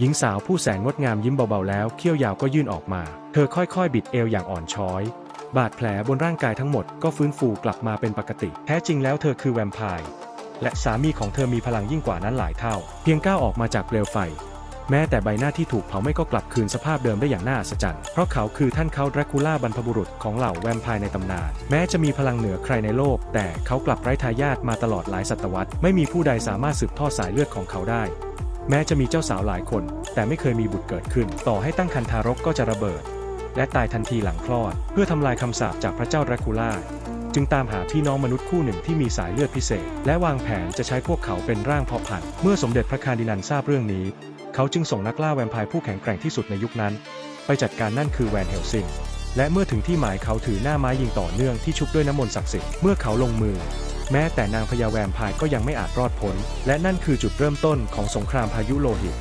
หญิงสาวผู้แสนงดงามยิ้มเบาๆแล้วเขี้ยวยาวก็ยื่นออกมา เธอค่อยๆ บิดเอวอย่างอ่อนช้อย บาดแผลบนร่างกายทั้งหมดก็ฟื้นฟูกลับมาเป็นปกติ แท้จริงแล้วเธอคือแวมไพร์และสามีของเธอมีพลังยิ่งกว่านั้นหลายเท่า เพียงก้าวออกมาจากเปลวไฟ แม้แต่ใบหน้าที่ถูกเผาไหม่ก็กลับคืนสภาพเดิมได้อย่างน่าอัศจรรย์ เพราะเขาคือท่านเขาดราคูล่าบรรพบุรุษของเหล่าแวมไพร์ในตำนาน แม้จะมีพลังเหนือใครในโลก แต่เขากลับไร้ทายาทมาตลอดหลายศตวรรษ ไม่มีผู้ใดสามารถสืบทอดสายเลือดของเขาได้ แม้จะมีเจ้าสาวหลายคน แต่ไม่เคยมีบุตรเกิดขึ้น ต่อให้ตั้งครรภ์ทารกก็จะระเบิด และตายทันทีหลังคลอด เพื่อทำลายคำสาปจากพระเจ้าดราคูล่า จึงตามหาพี่น้องมนุษย์คู่หนึ่งที่มีสายเลือดพิเศษ และวางแผนจะใช้พวกเขาเป็นร่างเพาะพันธุ์เมื่อสมเด็จพระคาร์ดินันทราบเรื่องนี้ เขาจึงส่งนักล่าแวมไพร์ผู้แข็งแกร่งที่สุดในยุคนั้น ไปจัดการนั่นคือแวนเฮลซิงและเมื่อถึงที่หมายเขาถือหน้าไม้ยิงต่อเนื่องที่ชุบด้วยน้ำมนต์ศักดิ์สิทธิ์เมื่อเขาลงมือ แม้แต่นางพญาแวมพายก็ยังไม่อาจรอดพ้น และนั่นคือจุดเริ่มต้นของสงครามพายุโลหิต